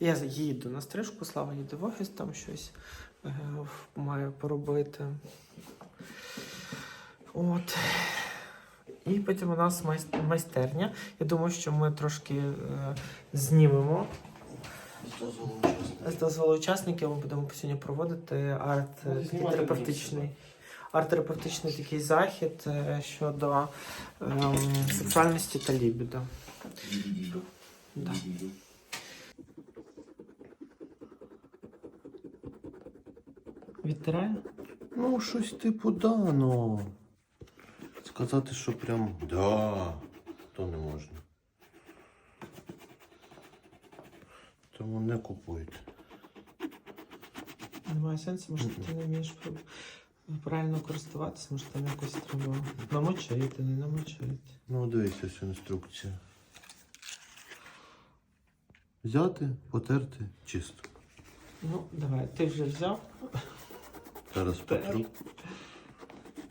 Я їду на стрижку, Слава їде в офіс, там щось е, має поробити. От. І потім у нас майстерня. Я думаю, що ми трошки е, знімемо. З дозволу учасників ми будемо сьогодні проводити арт Ну, такий знімати терапевтичний. Арт-терапевтичний такий захід е, щодо ем, сексуальності та лібідо. Да. Відтирає? Ну, щось типу да, ну. Сказати, що прям да, то не можна. Тому не купуйте. Немає сенсу, може ти не вмієш правильно користуватися, може там якось треба намочити, не намочити. Ну, дивіться ось інструкція. Взяти, потерти чисто. Ну, давай, ти вже взяв. Зараз потру.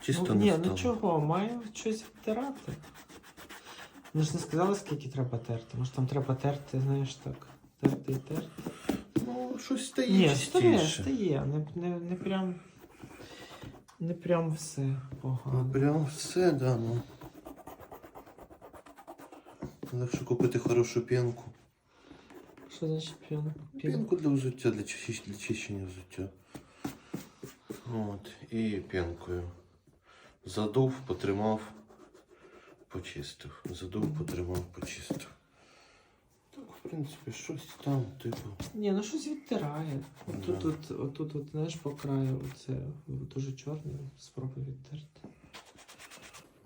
Чисто ну, не ні, стало. ну чого, має щось втирати. Ми ж не сказали, скільки треба терти. Може там треба терти, знаєш так. Терти і терти. Ну, щось стає Ні, стає, стає. Не, не, не прям. Не прям все Ну, погано. прям все, да, ну. Легше купити хорошу пінку. Що значить п'яно? Пінку для взуття, для, чищ- для чищення взуття. От, і пінкою. Задув, потримав, почистив. Задув, потримав, почистив. Так, в принципі, щось там, типу. Ні, ну щось відтирає. Отут, от, отут, от, знаєш, по краю, оце дуже чорне, спробуй відтерти.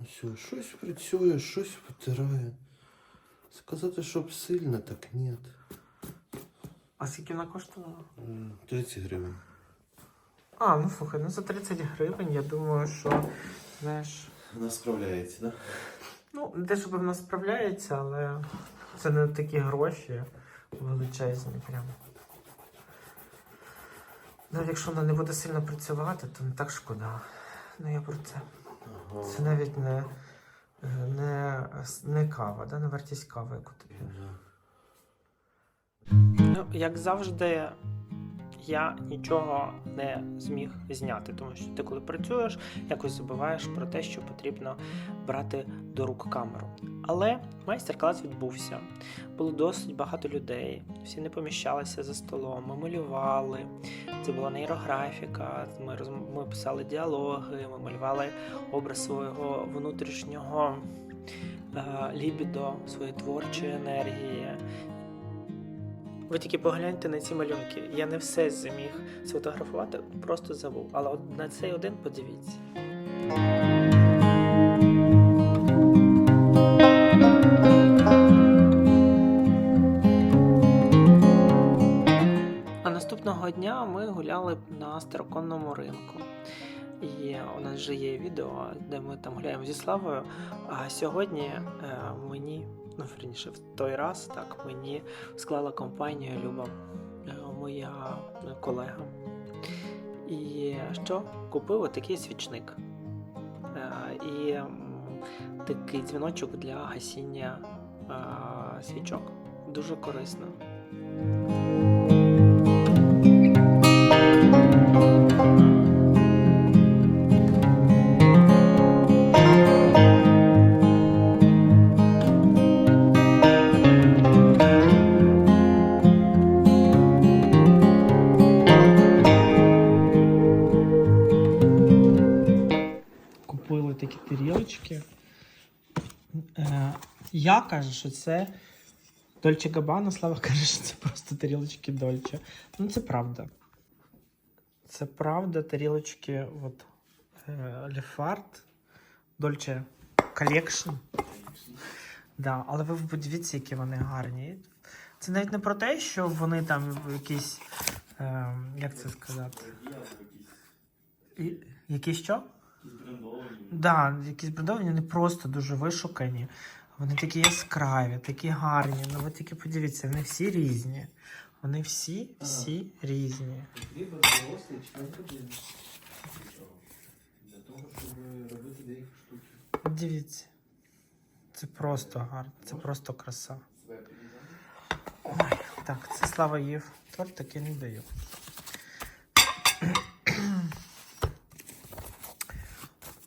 Все, щось працює, щось потирає. Сказати, щоб сильно, так ні. А скільки вона коштувала? 30 гривень. А, ну слухай, ну за 30 гривень, я думаю, що, знаєш, Вона справляється, так? ну, не те, щоб вона справляється, але це не такі гроші величезні прям. Навіть якщо вона не буде сильно працювати, то не так шкода. Ну я про це. Ага. Це навіть не, не, не кава, да? не вартість кави, яку тобі. Ну, як завжди, я нічого не зміг зняти, тому що ти, коли працюєш, якось забуваєш про те, що потрібно брати до рук камеру. Але майстер-клас відбувся. Було досить багато людей, всі не поміщалися за столом, ми малювали. Це була нейрографіка, ми, роз... ми писали діалоги, ми малювали образ свого внутрішнього е, лібідо, своєї творчої енергії. Ви тільки погляньте на ці малюнки. Я не все зміг сфотографувати, просто забув. Але от на цей один подивіться. А наступного дня ми гуляли на староконному ринку. І у нас вже є відео, де ми там гуляємо зі Славою. А сьогодні е, мені, ну верніше, в той раз так мені склала компанію Люба, е, моя колега. І що? Купив отакий свічник. Е, І такий дзвіночок для гасіння е, свічок. Дуже корисно. Я кажу, що це Дольче Габана, Слава каже, що це просто тарілочки Дольче. Ну, це правда. Це правда, тарілочки от, е, Лефарт, Дольче Колекшн. Да, але ви подивіться, які вони гарні. Це навіть не про те, що вони там якісь. Е, як це сказати? І, які що? Да, якісь брендовані, вони просто дуже вишукані. Вони такі яскраві, такі гарні. Ну ви тільки подивіться, вони всі різні. Вони всі, всі різні. Потрібен дорослий член родини. Для того, щоб робити деякі штуки. Дивіться. Це просто гарно, це просто краса. Ой, так, це слава їв. Торт таки не даю.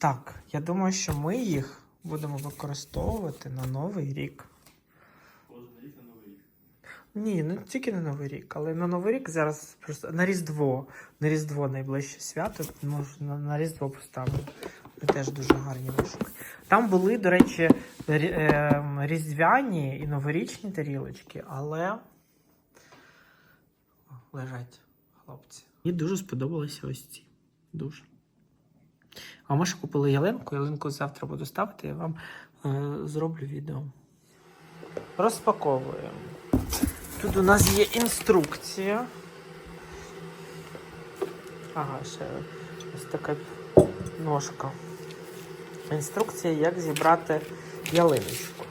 Так, я думаю, що ми їх будемо використовувати на Новий рік. Кожен рік на новий рік. Ні, не тільки на Новий рік, але на Новий рік зараз просто на Різдво. На Різдво найближче свято. Може, на, Різдво поставимо. Вони теж дуже гарні вишуки. Там були, до речі, ем, різдвяні і новорічні тарілочки, але лежать хлопці. Мені дуже сподобалися ось ці. Дуже. А ми ще купили ялинку. Ялинку завтра буду ставити, я вам е, зроблю відео. Розпаковуємо. Тут у нас є інструкція. Ага, ще ось така ножка. Інструкція, як зібрати ялиночку.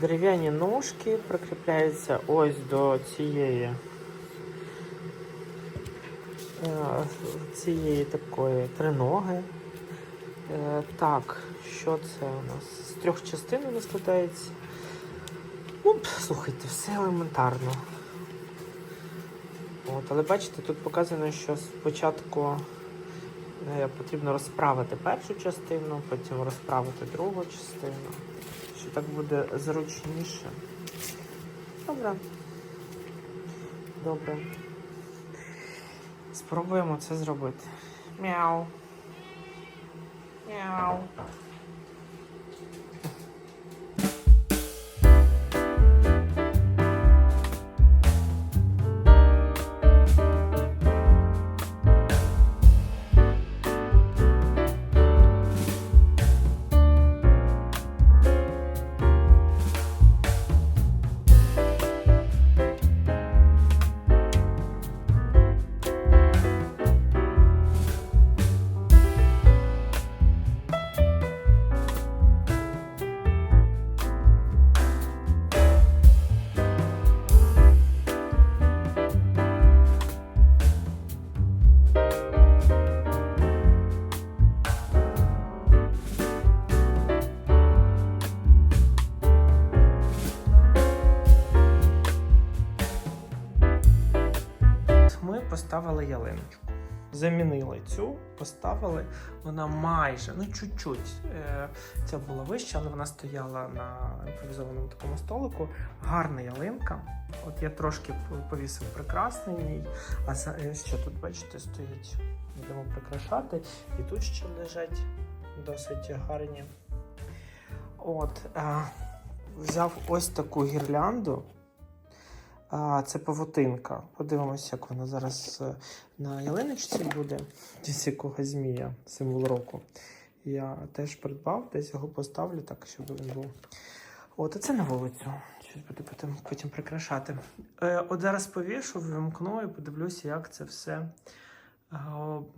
Дерев'яні ножки прикріпляються ось до цієї е, цієї такої триноги. Е, Так, що це у нас? З трьох частин вона складається. Ну, слухайте, все елементарно. От, але бачите, тут показано, що спочатку е, потрібно розправити першу частину, потім розправити другу частину. Що так буде зручніше. Добре. Добре. Спробуємо це зробити. Мяу. Мяу. Замінили цю, поставили. Вона майже, ну чуть-чуть. Е, Ця була вища, але вона стояла на імпровізованому такому столику. Гарна ялинка. От я трошки повісив прикрас. А е, що тут, бачите, стоїть. Будемо прикрашати. І тут ще лежать досить гарні. От, е, взяв ось таку гірлянду. Це павутинка. Подивимося, як вона зараз е, на ялиночці буде. З якого змія, символ року. Я теж придбав, десь його поставлю так, щоб він був. От, а це на вулицю. Щось буду потім, потім прикрашати. Е, от зараз повішу, вимкну і подивлюся, як це все. е,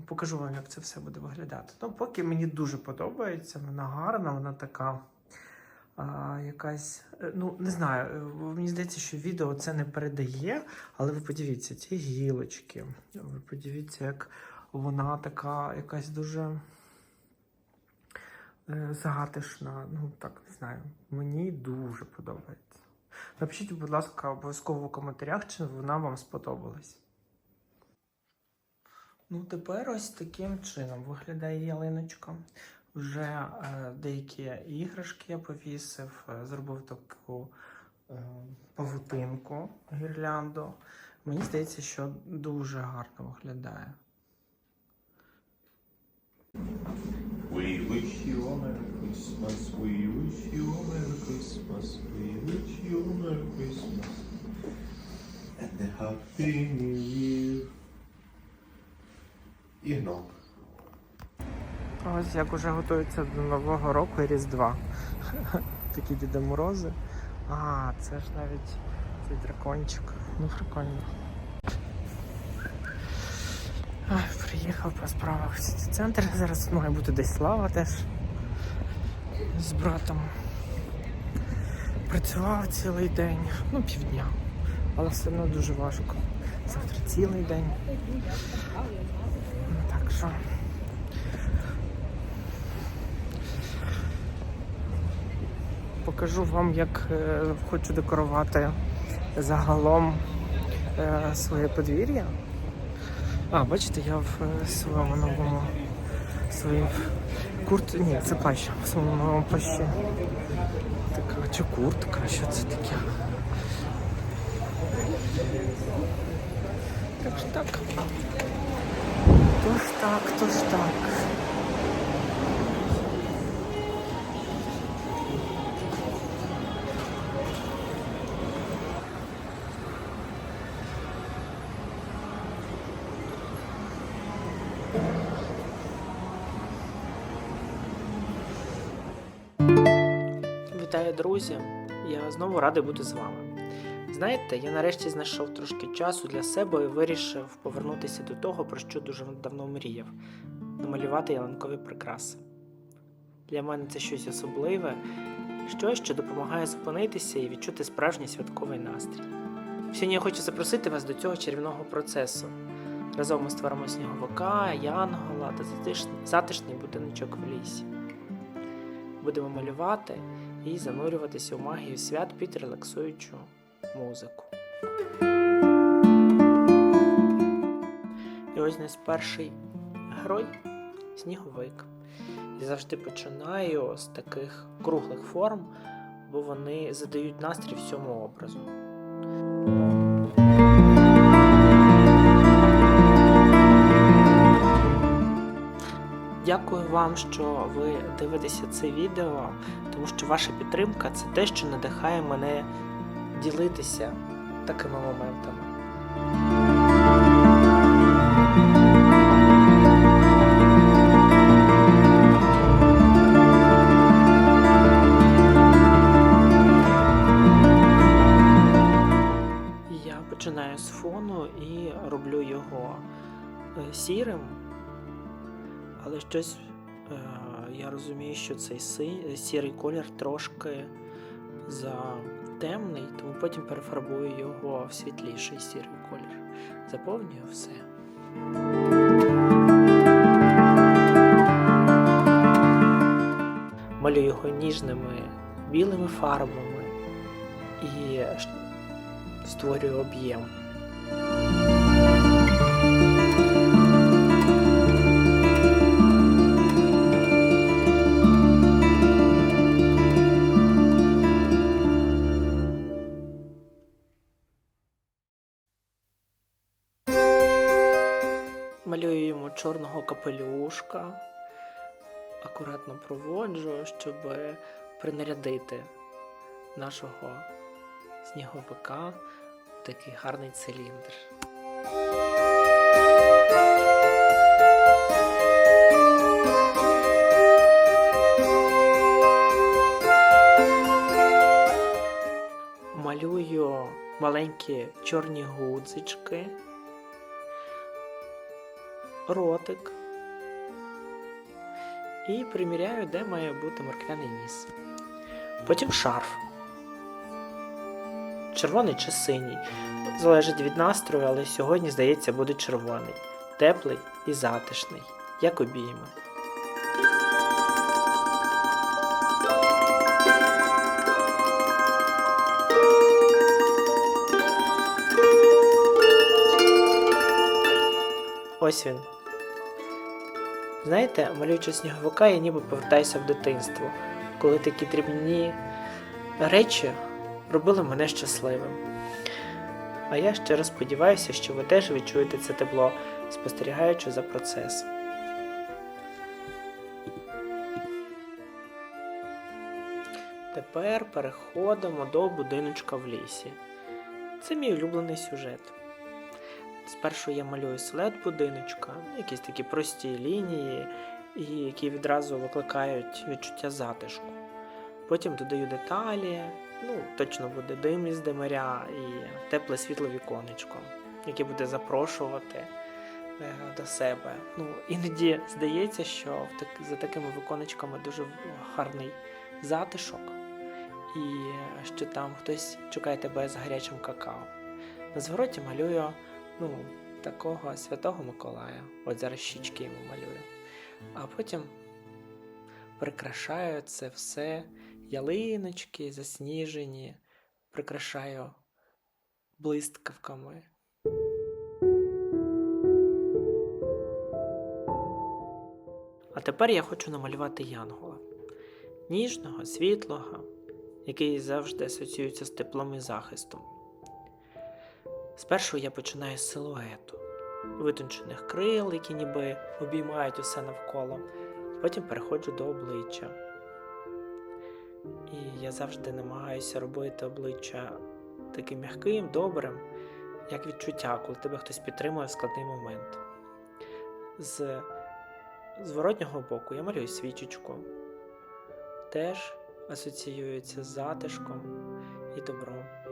Покажу вам, як це все буде виглядати. Ну, поки мені дуже подобається, вона гарна, вона така а, якась. е, Ну, не знаю, е, мені здається, що відео це не передає, але ви подивіться, ці гілочки. Ви подивіться, як вона така якась дуже е, загатишна. Ну, так, не знаю. Мені дуже подобається. Напишіть, будь ласка, обов'язково в коментарях, чи вона вам сподобалась. Ну, тепер ось таким чином виглядає ялиночка. Вже е, деякі іграшки я повісив, е, зробив таку е, павутинку гірлянду. Мені здається, що дуже гарно виглядає. We wish you a Merry Christmas. We wish you a Merry Christmas. We wish you a Merry Christmas. And a Happy New Year. І гном. Ось як уже готуються до Нового року і Різдва. Такі Діди Морози. А, це ж навіть цей дракончик. Ну, прикольно. Ай, приїхав по справах в центр. Зараз має бути десь слава теж з братом. Працював цілий день, ну півдня, але все одно дуже важко. Завтра цілий день. Ну, так що. Покажу вам, як е, хочу декорувати загалом е, своє подвір'я. А, бачите, я в е, своєму новому своїй курт. Ні, це плащ в своєму новому плащі. Така чи куртка, що це таке? Так що так. Тож так, тож так. Вітаю, друзі! Я знову радий бути з вами. Знаєте, я нарешті знайшов трошки часу для себе і вирішив повернутися до того, про що дуже давно мріяв намалювати ялинкові прикраси. Для мене це щось особливе, щось, що допомагає зупинитися і відчути справжній святковий настрій. Сьогодні я хочу запросити вас до цього чарівного процесу. Разом ми створимо сніговика, янгола та затиш- затишний будиночок в лісі. Будемо малювати і занурюватися у магію свят під релаксуючу музику. І ось нас перший герой сніговик. І завжди починаю з таких круглих форм, бо вони задають настрій всьому образу. Дякую вам, що ви дивитеся це відео, тому що ваша підтримка це те, що надихає мене ділитися такими моментами. Щось е, я розумію, що цей сірий колір трошки затемний, тому потім перефарбую його в світліший сірий колір. Заповнюю все. Малюю його ніжними білими фарбами і створюю об'єм. Чорного капелюшка, акуратно проводжу, щоб принарядити нашого сніговика в такий гарний циліндр. Малюю маленькі чорні гудзички, ротик і приміряю, де має бути морквяний ніс. Потім шарф. Червоний чи синій. Залежить від настрою, але сьогодні, здається, буде червоний. Теплий і затишний, як обійми. Ось він. Знаєте, малюючи сніговика, я ніби повертаюся в дитинство, коли такі дрібні речі робили мене щасливим. А я щиро сподіваюся, що ви теж відчуєте це тепло, спостерігаючи за процесом. Тепер переходимо до будиночка в лісі. Це мій улюблений сюжет. Спершу я малюю силует будиночка, якісь такі прості лінії, які відразу викликають відчуття затишку. Потім додаю деталі, ну, точно буде дим із димаря і тепле світло віконечко, яке буде запрошувати е, до себе. Ну, іноді здається, що за такими виконечками дуже гарний затишок, і що там хтось чекає тебе з гарячим какао. На звороті малюю ну, такого святого Миколая. От зараз щічки йому малюю. А потім прикрашаю це все ялиночки засніжені, прикрашаю блискавками. А тепер я хочу намалювати янгола. Ніжного, світлого, який завжди асоціюється з теплом і захистом. Спершу я починаю з силуету, витончених крил, які ніби обіймають усе навколо. Потім переходжу до обличчя. І я завжди намагаюся робити обличчя таким м'яким, добрим, як відчуття, коли тебе хтось підтримує в складний момент. З зворотнього боку я малюю свічечку. Теж асоціюється з затишком і добром.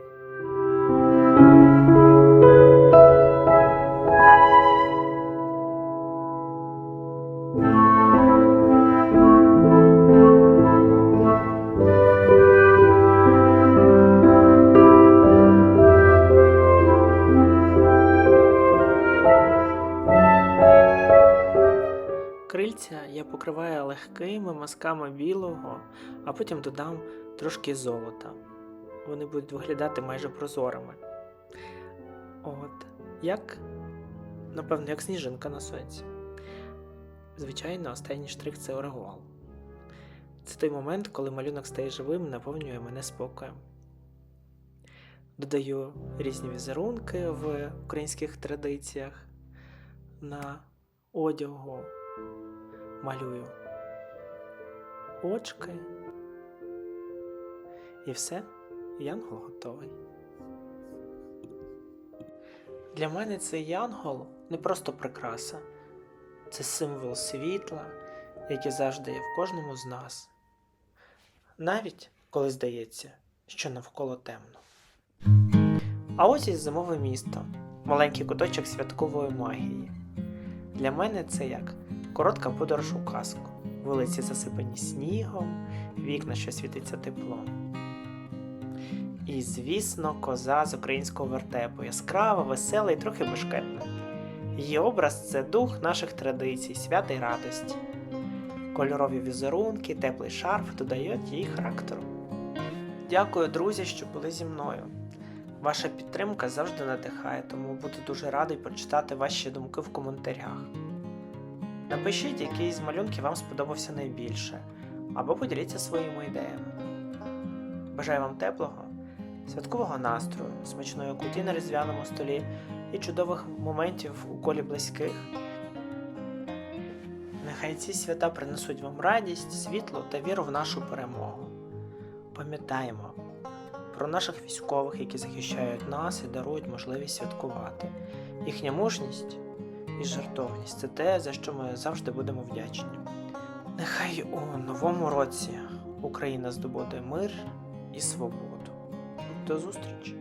Покриваю легкими мазками білого, а потім додам трошки золота. Вони будуть виглядати майже прозорими. От, як, напевно, як сніжинка на сонці. Звичайно, останній штрих це ореол. Це той момент, коли малюнок стає живим наповнює мене спокоєм. Додаю різні візерунки в українських традиціях на одягу малюю очки. І все, янгол готовий. Для мене цей янгол не просто прикраса, це символ світла, який завжди є в кожному з нас. Навіть коли здається, що навколо темно. А ось і зимове місто, маленький куточок святкової магії. Для мене це як коротка подорож у казку. Вулиці засипані снігом, вікна, що світиться теплом. І, звісно, коза з українського вертепу, яскрава, весела і трохи бешкетна. Її образ це дух наших традицій, свята й радості. Кольорові візерунки, теплий шарф додають їй характеру. Дякую, друзі, що були зі мною. Ваша підтримка завжди надихає, тому буду дуже радий прочитати ваші думки в коментарях. Напишіть, який з малюнків вам сподобався найбільше, або поділіться своїми ідеями. Бажаю вам теплого, святкового настрою, смачної куті на різдвяному столі і чудових моментів у колі близьких. Нехай ці свята принесуть вам радість, світло та віру в нашу перемогу. Пам'ятаємо про наших військових, які захищають нас і дарують можливість святкувати. Їхня мужність і жертовність це те, за що ми завжди будемо вдячні. Нехай у новому році Україна здобуде мир і свободу. До зустрічі!